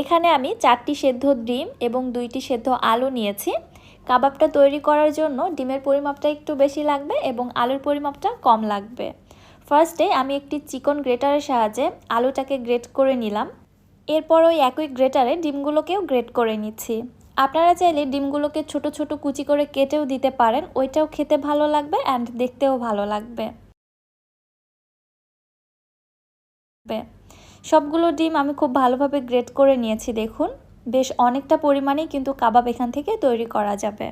এখানে আমি চারটি সেদ্ধ ডিম এবং দুইটি সেদ্ধ আলু নিয়েছি। কাবাবটা তৈরি করার জন্য ডিমের পরিমাপটা একটু বেশি লাগবে এবং আলুর পরিমাপটা কম লাগবে। ফার্স্টে আমি একটি চিকন গ্রেটারের সাহায্যে আলুটাকে গ্রেট করে নিলাম। এরপর ওই একই গ্রেটারে ডিমগুলোকেও গ্রেট করে নিচ্ছি। আপনারা চাইলে ডিমগুলোকে ছোট ছোট কুচি করে কেটেও দিতে পারেন, ওইটাও খেতে ভালো লাগবে অ্যান্ড দেখতেও ভালো লাগবে। সবগুলো ডিম আমি খুব ভালোভাবে গ্রেট করে নিয়েছি, দেখুন। বেশ অনেকটা পরিমাণেই কিন্তু কাবাব এখান থেকে তৈরি করা যাবে।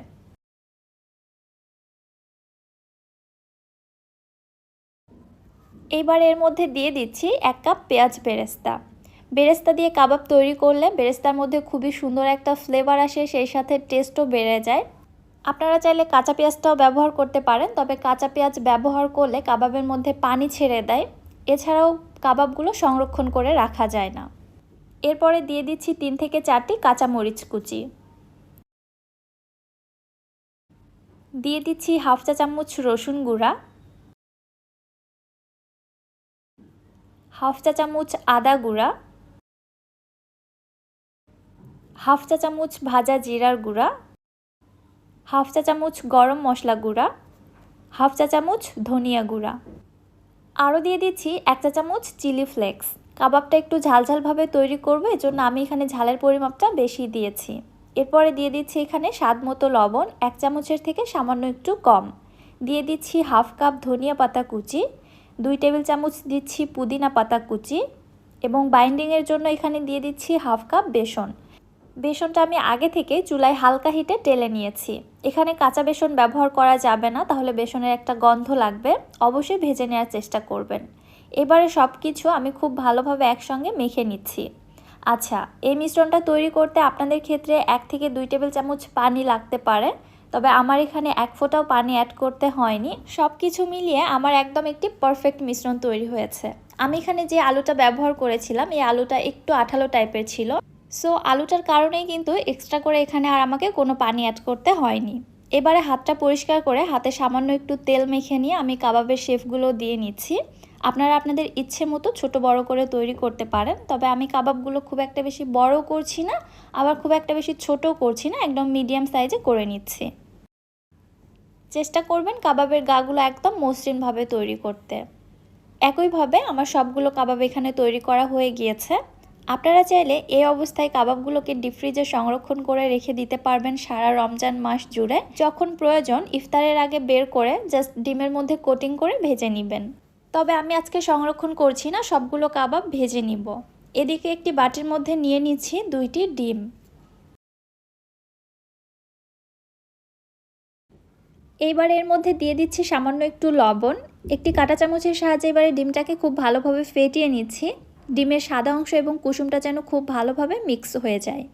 এইবার এর মধ্যে দিয়ে দিচ্ছি এক কাপ পেঁয়াজ বেরেস্তা। বেরেস্তা দিয়ে কাবাব তৈরি করলে বেরেস্তার মধ্যে খুবই সুন্দর একটা ফ্লেভার আসে, সেই সাথে টেস্টও বেড়ে যায়। আপনারা চাইলে কাঁচা পেঁয়াজটাও ব্যবহার করতে পারেন, তবে কাঁচা পেঁয়াজ ব্যবহার করলে কাবাবের মধ্যে পানি ছেড়ে দেয়। এছাড়াও কাবাবগুলো সংরক্ষণ করে রাখা যায় না। এরপরে দিয়ে দিচ্ছি তিন থেকে চারটি কাঁচামরিচ কুচি। দিয়ে দিচ্ছি হাফ চা চামচ রসুন গুঁড়া। হাফ চা চামচ আদা গুঁড়া। হাফ চা চামচ ভাজা জিরার গুঁড়া। হাফ চা চামচ গরম মশলা গুঁড়া। হাফ চা চামচ ধনিয়া গুঁড়া। আরও দিয়ে দিচ্ছি এক চা চামচ চিলি ফ্লেক্স। কাবাবটা একটু ঝালঝালভাবে তৈরি করব, এজন্য আমি এখানে ঝালের পরিমাপটা বেশি দিয়েছি। এরপরে দিয়ে দিচ্ছি এখানে স্বাদ মতো লবণ, এক চামচের থেকে সামান্য একটু কম। দিয়ে দিচ্ছি হাফ কাপ ধনিয়া পাতা কুচি, দুই টেবিল চামচ দিচ্ছি পুদিনা পাতা কুচি এবং বাইন্ডিংয়ের জন্য এখানে দিয়ে দিচ্ছি হাফ কাপ বেসন। বেসনটা আমি আগে থেকে চুলায় হালকা হিটে টেলে নিয়েছি। এখানে কাঁচা বেসন ব্যবহার করা যাবে না, তাহলে বেসনের একটা গন্ধ লাগবে। অবশ্যই ভেজে নেওয়ার চেষ্টা করবেন। এবারে সব কিছু আমি খুব ভালোভাবে একসঙ্গে মেখে নিচ্ছি। আচ্ছা এই মিশ্রণটা তৈরি করতে আপনাদের ক্ষেত্রে এক থেকে দুই টেবিল চামচ পানি লাগতে পারে, তবে আমার এখানে এক ফোঁটাও পানি অ্যাড করতে হয়নি। সব কিছু মিলিয়ে আমার একদম একটি পারফেক্ট মিশ্রণ তৈরি হয়েছে। আমি এখানে যে আলুটা ব্যবহার করেছিলাম, এই আলুটা একটু আঠালো টাইপের ছিল। সো আলুটার কারণেই কিন্তু এক্সট্রা করে এখানে আর আমাকে কোনো পানি অ্যাড করতে হয়নি। এবারে হাতটা পরিষ্কার করে হাতে সামান্য একটু তেল মেখে নিয়ে আমি কাবাবের শেফগুলো দিয়ে নিচ্ছি। আপনারা আপনাদের ইচ্ছে মতো ছোট বড় করে তৈরি করতে পারেন, তবে আমি কাবাবগুলো খুব একটা বেশি বড় করছি না, আবার খুব একটা বেশি ছোটও করছি না, একদম মিডিয়াম সাইজে করে নিচ্ছি। চেষ্টা করবেন কাবাবের গাগুলো একদম মসৃণভাবে তৈরি করতে। একইভাবে আমার সবগুলো কাবাব এখানে তৈরি করা হয়ে গিয়েছে। আপনারা চাইলে এই অবস্থায় কাবাবগুলোকে ডিপ ফ্রিজে সংরক্ষণ করে রেখে দিতে পারবেন সারা রমজান মাস জুড়ে। যখন প্রয়োজন, ইফতারের আগে বের করে জাস্ট ডিমের মধ্যে কোটিং করে ভেজে নেবেন। তবে আমি আজকে সংরক্ষণ করছি না, সবগুলো কাবাব ভেজে নিব। এদিকে একটি বাটির মধ্যে নিয়ে নিচ্ছি দুইটি ডিম। এইবার এর মধ্যে দিয়ে দিচ্ছি সামান্য একটু লবণ। একটি কাঁটা চামচের সাহায্যে এবারে ডিমটাকে খুব ভালোভাবে ফেটিয়ে নিচ্ছি। ডিমের সাদা অংশ এবং কুসুমটা যেন খুব ভালোভাবে মিক্স হয়ে যায়।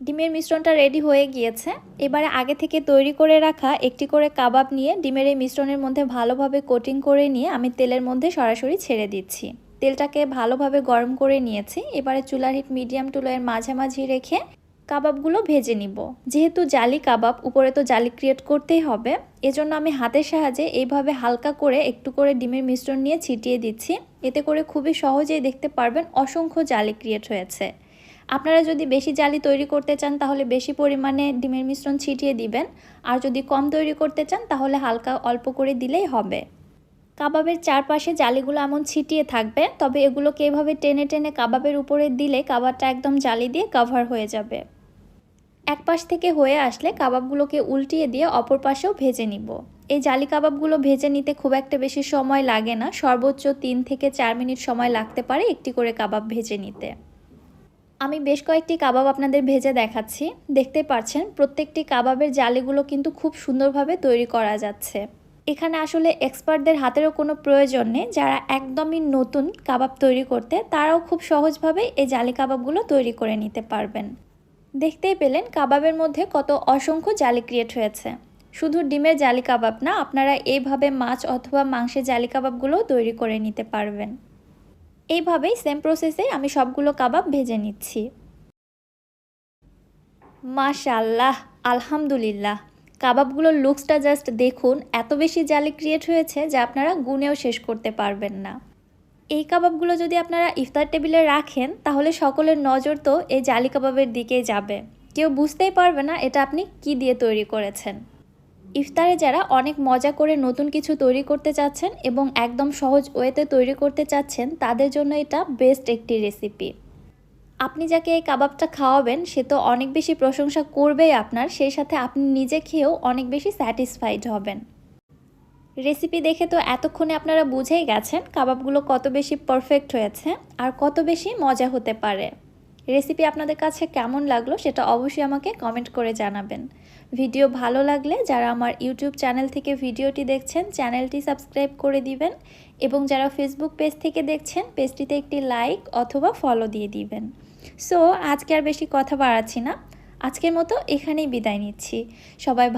ডিমের মিশ্রণটা রেডি হয়ে গিয়েছে। এবারে আগে থেকে তৈরি করে রাখা একটি করে কাবাব নিয়ে ডিমের এই মিশ্রণের মধ্যে ভালোভাবে কোটিং করে নিয়ে আমি তেলের মধ্যে সরাসরি ছেড়ে দিচ্ছি। তেলটাকে ভালোভাবে গরম করে নিয়েছি। এবারে চুলার হিট মিডিয়াম টু লোয়ের মাঝামাঝি রেখে কাবাবগুলো ভেজে নিব। যেহেতু জালি কাবাব, উপরে তো জালি ক্রিয়েট করতেই হবে, এজন্য আমি হাতের সাহায্যে এইভাবে হালকা করে একটু করে ডিমের মিশ্রণ নিয়ে ছিটিয়ে দিচ্ছি। এতে করে খুবই সহজেই দেখতে পারবেন অসংখ্য জালি ক্রিয়েট হয়েছে। আপনারা যদি বেশি জালি তৈরি করতে চান, তাহলে বেশি পরিমাণে ডিমের মিশ্রণ ছিটিয়ে দিবেন। আর যদি কম তৈরি করতে চান, তাহলে হালকা অল্প করে দিলেই হবে। কাবাবের চারপাশে জালিগুলো এমন ছিটিয়ে থাকবে, তবে এগুলোকে এভাবে টেনে টেনে কাবাবের উপরে দিলে কাবাবটা একদম জালি দিয়ে কভার হয়ে যাবে। এক পাশ থেকে হয়ে আসলে কাবাবগুলোকে উল্টিয়ে দিয়ে অপর পাশেও ভেজে নিব। এই জালি কাবাবগুলো ভেজে নিতে খুব একটা বেশি সময় লাগে না, সর্বোচ্চ তিন থেকে চার মিনিট সময় লাগতে পারে একটি করে কাবাব ভেজে নিতে। আমি বেশ কয়েকটি কাবাব আপনাদের ভেজে দেখাচ্ছি। দেখতে পাচ্ছেন, প্রত্যেকটি কাবাবের জালিগুলো কিন্তু খুব সুন্দরভাবে তৈরি করা যাচ্ছে। এখানে আসলে এক্সপার্টদের হাতেরও কোনো প্রয়োজন নেই। যারা একদমই নতুন কাবাব তৈরি করতে, তারাও খুব সহজভাবে এই জালি কাবাবগুলো তৈরি করে নিতে পারবেন। দেখতেই পেলেন কাবাবের মধ্যে কত অসংখ্য জালি ক্রিয়েট হয়েছে। শুধু ডিমের জালি কাবাব না, আপনারা এইভাবে মাছ অথবা মাংসের জালি কাবাবগুলোও তৈরি করে নিতে পারবেন। এইভাবেই সেম প্রসেসে আমি সবগুলো কাবাব ভেজে নিচ্ছি। মাশাল্লাহ আলহামদুলিল্লাহ। কাবাবগুলোর লুকসটা জাস্ট দেখুন, এত বেশি জালি ক্রিয়েট হয়েছে যে আপনারা গুনেও শেষ করতে পারবেন না। এই কাবাবগুলো যদি আপনারা ইফতার টেবিলে রাখেন, তাহলে সকলের নজর তো এই জালি কাবাবের দিকেই যাবে। কেউ বুঝতেই পারবে না এটা আপনি কি দিয়ে তৈরি করেছেন। ইফতারে যারা অনেক মজা করে নতুন কিছু তৈরি করতে চাচ্ছেন এবং একদম সহজ ওয়েতে তৈরি করতে চাচ্ছেন, তাদের জন্য এটা বেস্ট একটি রেসিপি আপনি যাকে এই কাবাবটা খাওয়াবেন, সে তো অনেক বেশি প্রশংসা করবেই আপনার, সেই সাথে আপনি নিজে খেয়েও অনেক বেশি স্যাটিসফাইড হবেন। রেসিপি দেখে তো এতক্ষণে আপনারা বুঝেই গেছেন কাবাবগুলো কত বেশি পারফেক্ট হয়েছে আর কত বেশি মজা হতে পারে। রেসিপি আপনাদের কাছে কেমন লাগল সেটা অবশ্যই আমাকে কমেন্ট করে জানাবেন। ভিডিও ভালো লাগলে যারা আমার ইউটিউব চ্যানেল থেকে ভিডিওটি দেখছেন, চ্যানেলটি সাবস্ক্রাইব করে দিবেন এবং যারা ফেসবুক পেজ থেকে দেখছেন পেজটিতে একটি লাইক অথবা ফলো দিয়ে দিবেন। সো আজকে আর বেশি কথা বাড়াচ্ছি না। আজকের মতো এখানেই বিদায় নিচ্ছি। সবাই